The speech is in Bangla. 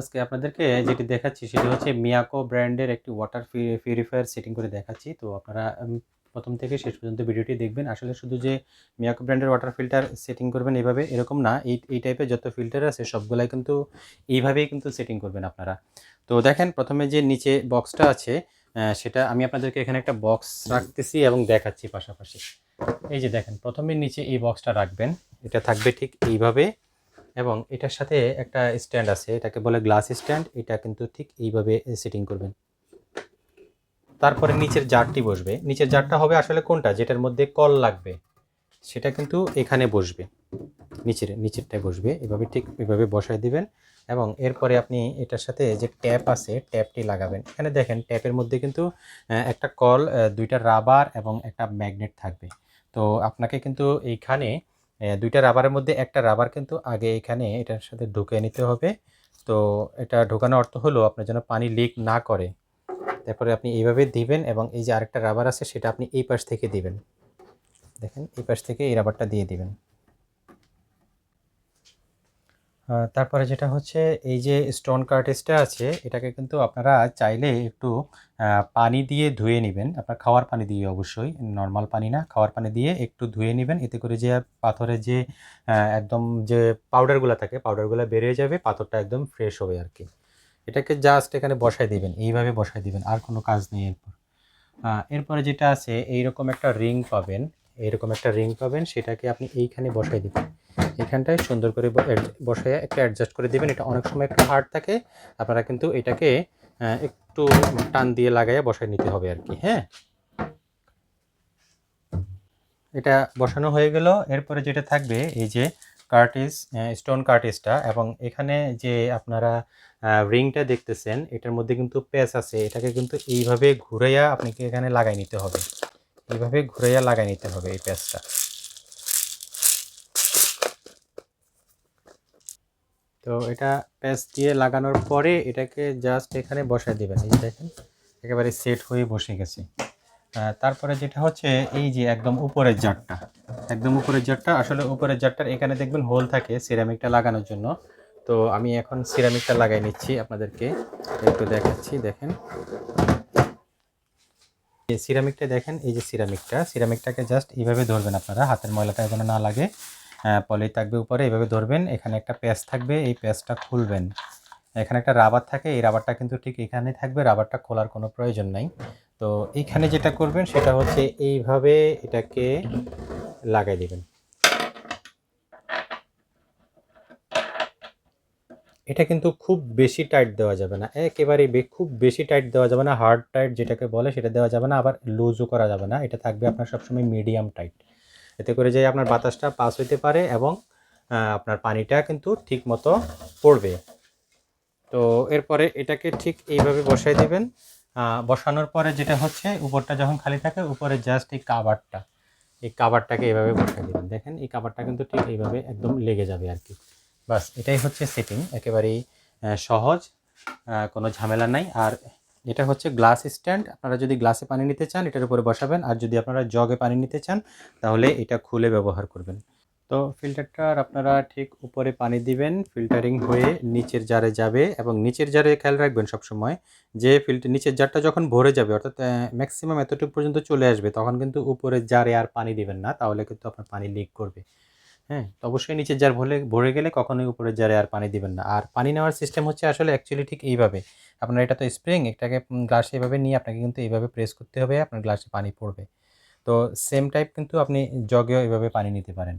আজকে আপনাদেরকে যেটি দেখাচ্ছি সেটি হচ্ছে মিয়াকো ব্র্যান্ডের একটি ওয়াটার পিউরিফায়ার সেটিং করে দেখাচ্ছি। তো আপনারা প্রথম থেকে শেষ পর্যন্ত ভিডিওটি দেখবেন। আসলে শুধু যে মিয়াকো ব্র্যান্ডের ওয়াটার ফিল্টার সেটিং করবেন এইভাবে এরকম না। এই এই টাইপের যত ফিল্টার আছে, সবগুলাই কিন্তু এইভাবেই কিন্তু সেটিং করবেন আপনারা। তো দেখেন, প্রথমে যে নিচে বক্সটা আছে সেটা আমি আপনাদেরকে এখানে একটা বক্স রাখতেছি এবং দেখাচ্ছি পাশাপাশি। এই যে দেখেন, প্রথমে নিচে এই বক্সটা রাখবেন। এটা থাকবে ঠিক এইভাবে। এবং এটার সাথে একটা স্ট্যান্ড আছে, এটাকে বলে গ্লাস স্ট্যান্ড, এটা কিন্তু ঠিক এইভাবে সেটিং করবেন। তারপরে নিচের জারটি বসবে। নিচের জারটা হবে আসলে কোনটা? যেটার মধ্যে কল লাগবে। সেটা কিন্তু এখানে বসবে। নিচের, নিচেরটায় বসবে। এভাবে ঠিক এভাবে বসায় দিবেন এবং এরপরে আপনি এটার সাথে যে ট্যাপ আছে, ট্যাপটি লাগাবেন। এখানে দেখেন, ট্যাপের মধ্যে কিন্তু একটা কল দুইটা রাবার এবং একটা ম্যাগনেট থাকবে। তো আপনাকে কিন্তু এইখানে দুইটা রাবারের মধ্যে একটা রাবার কিন্তু আগে এখানে এটার সাথে ঢুকে নিতে হবে। তো এটা ঢোকানোর অর্থ হলো আপনার যেন পানি লিক না করে। তারপরে আপনি এইভাবে দিবেন এবং এই যে আরেকটা রাবার আছে সেটা আপনি এই পাশ থেকে দিবেন। দেখেন, এই পাশ থেকে এই রাবারটা দিয়ে দিবেন। তারপরে যেটা হচ্ছে, এই যে স্টোন কার্টেজটা আছে, এটাকে কিন্তু আপনারা চাইলে একটু পানি দিয়ে ধুয়ে নেবেন। আপনার খাওয়ার পানি দিয়ে অবশ্যই নর্মাল পানি না, খাওয়ার পানি দিয়ে একটু ধুয়ে নেবেন। এতে করে যে পাথরের যে একদম যে পাউডারগুলো থাকে পাউডারগুলো বেরিয়ে যাবে, পাথরটা একদম ফ্রেশ হবে আর কি এটাকে জাস্ট এখানে বসায় দিবেন, এইভাবে বসায় দিবেন, আর কোনো কাজ নেই এরপর। এরপরে যেটা আছে, এইরকম একটা রিং পাবেন, এইরকম একটা রিং পাবেন, সেটাকে আপনি এইখানে বসায় দিবেন। এখানটায় সুন্দর করে ব- এড- একটা অ্যাডজাস্ট করে দিবেন। এটা অনেক সময় একটু হার্ড থাকে। আপনারা কিন্তু এটাকে একটু টান দিয়ে লাগাইয়া বসায় নিতে হবে আর কি হ্যাঁ? এটা বসানো হয়ে গেল। এরপরে যেটা থাকবে, এই যে কার্টিস স্টোন কার্টিসটা এবং এখানে যে আপনারা রিংটা দেখতেছেন, এটার মধ্যে কিন্তু প্যাচ আছে। এটাকে কিন্তু এইভাবে ঘুরাইয়া আপনাকে এখানে লাগাই নিতে হবে। এইভাবে ঘুরাইয়া লাগাই নিতে হবে এই প্যাচটা তো এটা প্যাচ দিয়ে লাগানোর পরে এটাকে জাস্ট এখানে বসায় দেবেন। এই দেখেন, একেবারে সেট হয়ে বসে গেছে। তারপরে যেটা হচ্ছে, এই যে একদম উপরের জারটা, একদম উপরের জারটা, আসলে উপরের জারটার এখানে দেখবেন হোল থাকে সিরামিকটা লাগানোর জন্য। তো আমি এখন সিরামিকটা লাগাই নিচ্ছি আপনাদেরকে, একটু দেখাচ্ছি, দেখেন। সিরামিকটা দেখেন, এই যে সিরামিকটা সিরামিকটাকে জাস্ট এইভাবে ধরবেন আপনারা, হাতের ময়লাটা যেন না লাগে। পলি থাকবে উপরে এইভাবে ধরবেন, এখানে একটা প্যাচ থাকবে, এই প্যাচটা খুলবেন। এখানে একটা রাবার থাকে, এই রাবারটা কিন্তু ঠিক এখানে থাকবে, রাবারটা খোলার কোনো প্রয়োজন নাই। তো এইখানে যেটা করবেন, সেটা হচ্ছে এইভাবে এটাকে লাগাই দেবেন। এটা কিন্তু খুব বেশি টাইট দেওয়া যাবে না, একেবারে খুব বেশি টাইট দেওয়া যাবে না, হার্ড টাইট যেটাকে বলে, সেটা দেওয়া যাবে না, আবার লুজও করা যাবে না, এটা থাকবে আপনার সবসময় মিডিয়াম টাইট। এতে করে যে আপনার বাতাসটা পাস হইতে পারে এবং আপনার পানিটা কিন্তু ঠিক মতো পড়বে। তো এরপরে এটাকে ঠিক এইভাবে বসাই দিবেন। বসানোর পরে যেটা হচ্ছে, উপরটা যখন খালি থাকে, উপরে জাস্ট এই কাভারটা এই কাভারটাকে এইভাবে বসাই দিবেন। দেখেন, এই কাভারটা কিন্তু ঠিক এইভাবে একদম লেগে যাবে আর কি। বাস, এটাই হচ্ছে সেটিং একেবারেই সহজ কোনো ঝামেলা নাই। আর এটা হচ্ছে গ্লাস স্ট্যান্ড। আপনারা যদি গ্লাসে পানি নিতে চান, এটার উপরে বসাবেন। আর যদি আপনারা জগে পানি নিতে চান, তাহলে এটা খুলে ব্যবহার করবেন। তো ফিল্টারটার আপনারা ঠিক উপরে পানি দিবেন, ফিল্টারিং হয়ে নিচের জারে যাবে এবং নিচের জারে খেয়াল রাখবেন সবসময় যে ফিল্টার নিচের জারটা যখন ভরে যাবে, অর্থাৎ ম্যাক্সিমাম এতটুকু পর্যন্ত চলে আসবে, তখন কিন্তু উপরের জারে আর পানি দিবেন না, তাহলে কিন্তু আপনার পানি লিক করবে। হ্যাঁ অবশ্যই নিচে জার ভরে ভরে গেলে কখনোই উপরের জারে আর পানি দিবেন না। আর পানি নেওয়ার সিস্টেম হচ্ছে আসলে অ্যাকচুয়ালি ঠিক এইভাবে। আপনার এটা তো স্প্রিং এটাকে গ্লাসে এভাবে নিয়ে আপনাকে কিন্তু এইভাবে প্রেস করতে হবে, আপনার গ্লাসে পানি পড়বে। তো সেম টাইপ কিন্তু আপনি জগেও এভাবে পানি নিতে পারেন।